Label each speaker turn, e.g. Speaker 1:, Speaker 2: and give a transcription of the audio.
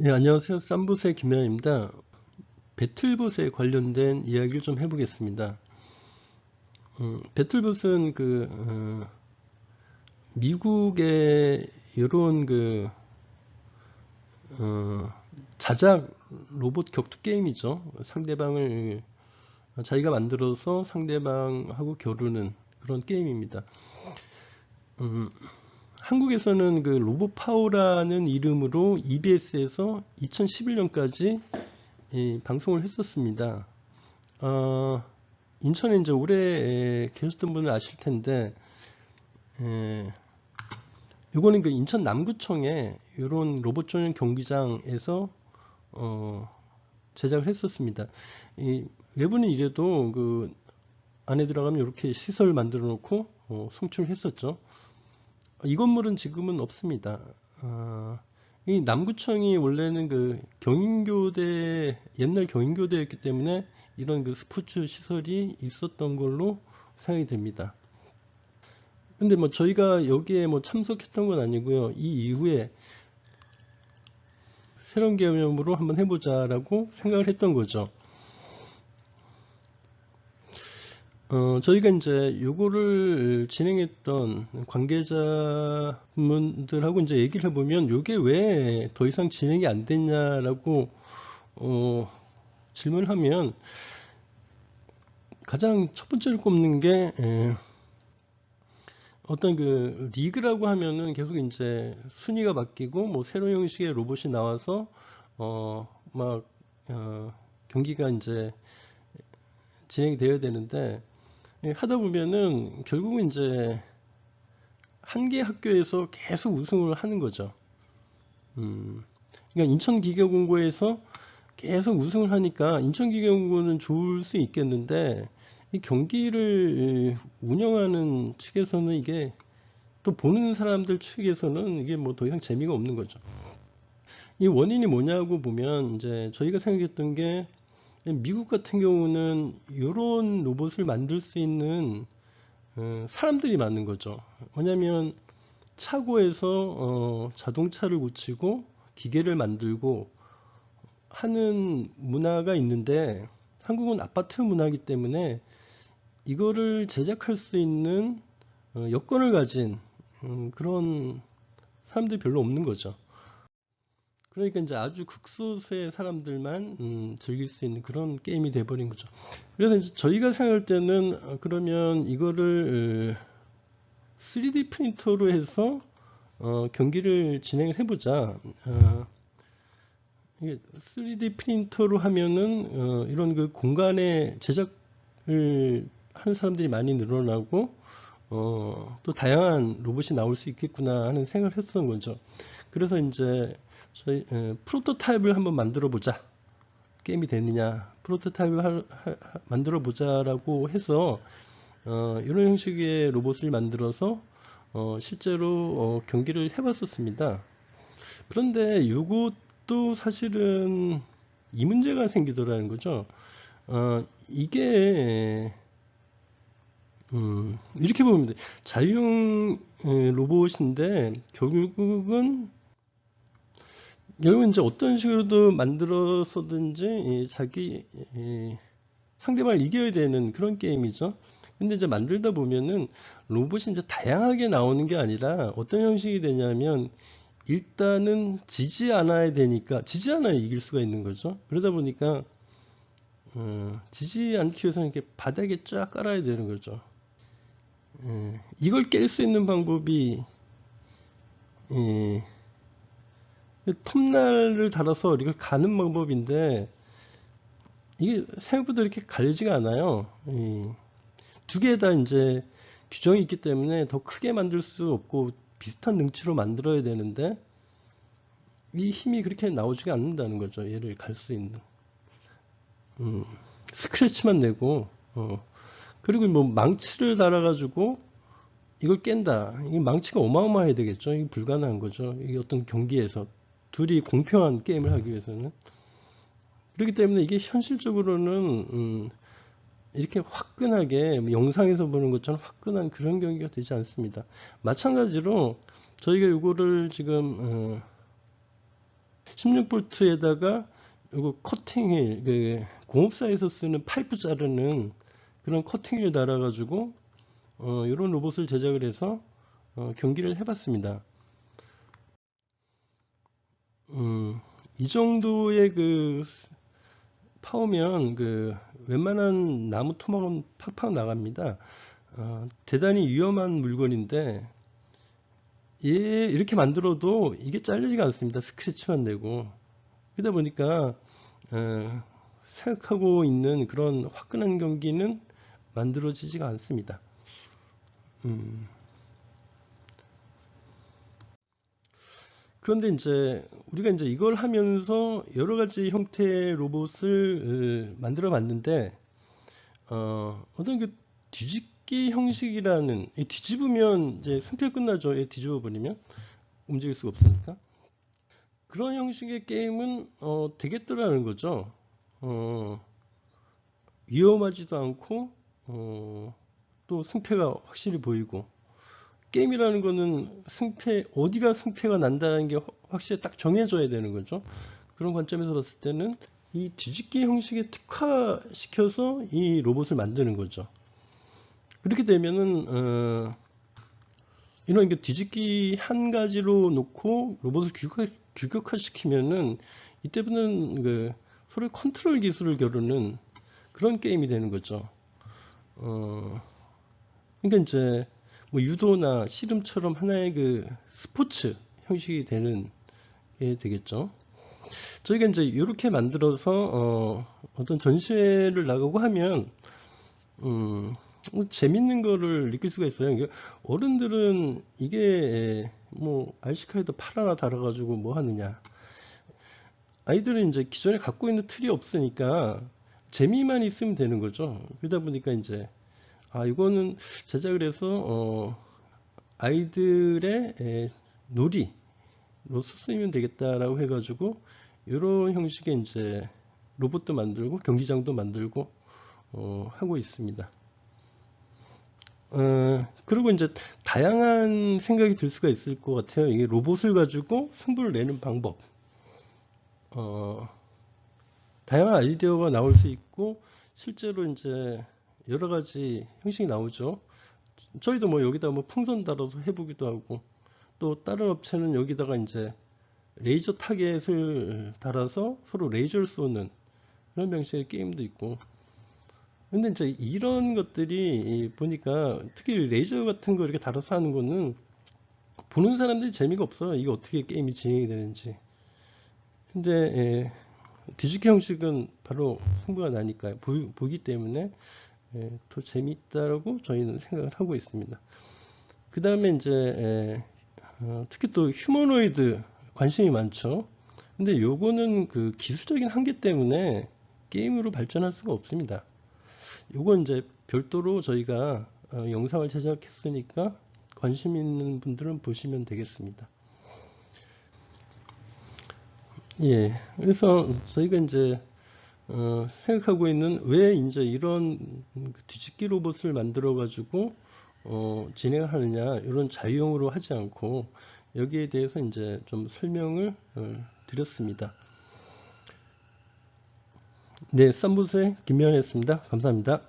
Speaker 1: 네, 안녕하세요. 쌈보스의 김현입니다. 배틀봇에 관련된 이야기를 좀 해보겠습니다. 음, 배틀봇은 그 어, 미국의 이런 그 어, 자작 로봇 격투 게임이죠. 상대방을 자기가 만들어서 상대방하고 겨루는 그런 게임입니다. 음, 한국에서는 그 로봇 파워라는 이름으로 EBS에서 2011년까지 방송을 했었습니다. 어, 인천에 이제 오래 계셨던 분은 아실 텐데, 에, 이거는 그 인천 남구청에 이런 로봇 전용 경기장에서 어, 제작을 했었습니다. 이 외부는 이래도 그 안에 들어가면 이렇게 시설 만들어 놓고 어, 송출했었죠. 이 건물은 지금은 없습니다. 어, 이 남구청이 원래는 그 경인교대 옛날 경인교대였기 때문에 이런 그 스포츠 시설이 있었던 걸로 생각이 됩니다. 근데 뭐 저희가 여기에 뭐 참석했던 건 아니고요. 이 이후에 새로운 개념으로 한번 해보자라고 생각을 했던 거죠. 어, 저희가 이제 요거를 진행했던 관계자 분들하고 이제 얘기를 해보면 요게 왜 더 이상 진행이 안 됐냐라고 어, 질문을 하면 가장 첫 번째로 꼽는 게 에, 어떤 그 리그라고 하면은 계속 이제 순위가 바뀌고 뭐 새로운 형식의 로봇이 나와서 어막 어, 경기가 이제 진행이 되어야 되는데 예, 하다 보면은 결국은 이제 한 개 학교에서 계속 우승을 하는 거죠. 음, 그러니까 인천기계공고에서 계속 우승을 하니까 인천기계공고는 좋을 수 있겠는데 이 경기를 운영하는 측에서는 이게 또 보는 사람들 측에서는 이게 뭐 더 이상 재미가 없는 거죠. 이 원인이 뭐냐고 보면 이제 저희가 생각했던 게 미국 같은 경우는 이런 로봇을 만들 수 있는 어, 사람들이 많은 거죠. 왜냐하면 차고에서 어, 자동차를 고치고 기계를 만들고 하는 문화가 있는데 한국은 아파트 문화이기 때문에 이거를 제작할 수 있는 어, 여건을 가진 음, 그런 사람들이 별로 없는 거죠. 그러니까 이제 아주 극소수의 사람들만 음, 즐길 수 있는 그런 게임이 돼버린 거죠. 그래서 이제 저희가 생각할 때는 어, 그러면 이거를 3D 프린터로 해서 어, 경기를 진행을 해보자. 어, 3D 프린터로 하면은 어, 이런 그 공간의 제작을 하는 사람들이 많이 늘어나고 어, 또 다양한 로봇이 나올 수 있겠구나 하는 생각을 했었던 거죠. 그래서 이제 저희 에, 프로토타입을 한번 만들어 보자. 게임이 되느냐. 프로토타입을 하, 하, 만들어 보자라고 해서 어, 이런 형식의 로봇을 만들어서 어, 실제로 어, 경기를 해봤었습니다. 그런데 이것도 사실은 이 문제가 생기더라는 거죠. 어, 이게 음, 이렇게 보면 돼. 자유형 로봇인데 결국은 결국은 이제 어떤 식으로도 만들어서든지 자기 상대방을 이겨야 되는 그런 게임이죠. 근데 이제 만들다 보면은 로봇이 이제 다양하게 나오는 게 아니라 어떤 형식이 되냐면 일단은 지지 않아야 되니까 지지 않아야 이길 수가 있는 거죠. 그러다 보니까 어, 지지 않기 위해서는 이렇게 바닥에 쫙 깔아야 되는 거죠. 예, 이걸 깰 수 있는 방법이 예, 톱날을 달아서 이걸 가는 방법인데 이게 생각보다 이렇게 갈리지가 않아요. 두 개 다 이제 규정이 있기 때문에 더 크게 만들 수 없고 비슷한 능치로 만들어야 되는데 이 힘이 그렇게 나오지가 않는다는 거죠. 얘를 갈 수 있는. 음, 스크래치만 내고 어. 그리고 뭐 망치를 달아가지고 이걸 깬다. 이 망치가 어마어마해야 되겠죠. 이게 불가능한 거죠. 이게 어떤 경기에서 둘이 공평한 게임을 하기 위해서는 그렇기 때문에 이게 현실적으로는 음, 이렇게 화끈하게 뭐 영상에서 보는 것처럼 화끈한 그런 경기가 되지 않습니다. 마찬가지로 저희가 이거를 지금 어, 16볼트에다가 이거 커팅휠 그 공업사에서 쓰는 파이프 자르는 그런 커팅휠 달아가지고 어, 이런 로봇을 제작을 해서 어, 경기를 해봤습니다. 이 정도의 그 파우면 그 웬만한 나무 토막은 팍팍 나갑니다. 어, 대단히 위험한 물건인데 얘 이렇게 만들어도 이게 잘리지가 않습니다. 스크래치만 되고 그러다 보니까 어, 생각하고 있는 그런 화끈한 경기는 만들어지지가 않습니다. 음. 그런데 이제 우리가 이제 이걸 하면서 여러 가지 형태의 로봇을 어, 만들어 봤는데 어, 어떤 그 뒤집기 형식이라는 이 뒤집으면 이제 승패가 끝나죠. 이 뒤집어 버리면 움직일 수가 없으니까 그런 형식의 게임은 어, 되겠더라는 거죠. 어, 위험하지도 않고 어, 또 승패가 확실히 보이고 게임이라는 거는 승패 어디가 승패가 난다는 게 확실히 딱 정해져야 되는 거죠. 그런 관점에서 봤을 때는 이 뒤집기 형식에 특화시켜서 이 로봇을 만드는 거죠. 그렇게 되면은 어, 이런 게 뒤집기 한 가지로 놓고 로봇을 규격, 규격화시키면은 이때부터는 그 서로 컨트롤 기술을 겨루는 그런 게임이 되는 거죠. 어, 그러니까 이제 뭐 유도나 씨름처럼 하나의 그 스포츠 형식이 되는 게 되겠죠. 저희가 이제 이렇게 만들어서 어, 어떤 전시회를 나가고 하면 음, 뭐 재밌는 거를 느낄 수가 있어요. 어른들은 이게 뭐 RC카에도 팔 하나 달아가지고 뭐 하느냐. 아이들은 이제 기존에 갖고 있는 틀이 없으니까 재미만 있으면 되는 거죠. 그러다 보니까 이제 아 이거는 제작을 해서 어, 아이들의 에, 놀이로서 쓰면 되겠다라고 해가지고 이런 형식의 이제 로봇도 만들고 경기장도 만들고 어, 하고 있습니다. 어, 그리고 이제 다양한 생각이 들 수가 있을 것 같아요. 이게 로봇을 가지고 승부를 내는 방법. 어, 다양한 아이디어가 나올 수 있고 실제로 이제 여러 가지 형식이 나오죠. 저희도 뭐 여기다 뭐 풍선 달아서 해보기도 하고 또 다른 업체는 여기다가 이제 레이저 타겟을 달아서 서로 레이저를 쏘는 그런 방식의 게임도 있고 근데 이제 이런 것들이 보니까 특히 레이저 같은 거 이렇게 달아서 하는 거는 보는 사람들이 재미가 없어요. 이게 어떻게 게임이 진행이 되는지. 근데 예, 뒤집기 형식은 바로 승부가 나니까 보, 보기 때문에 예, 더 재미있다라고 저희는 생각을 하고 있습니다. 그 다음에 이제 예, 어, 특히 또 휴머노이드 관심이 많죠. 근데 요거는 그 기술적인 한계 때문에 게임으로 발전할 수가 없습니다. 요건 이제 별도로 저희가 어, 영상을 제작했으니까 관심 있는 분들은 보시면 되겠습니다. 예, 그래서 저희가 이제 어, 생각하고 있는 왜 이제 이런 뒤집기 로봇을 만들어 가지고 어, 진행하느냐 이런 자유형으로 하지 않고 여기에 대해서 이제 좀 설명을 어, 드렸습니다. 네, 쌈부스의 김명현이었습니다. 감사합니다.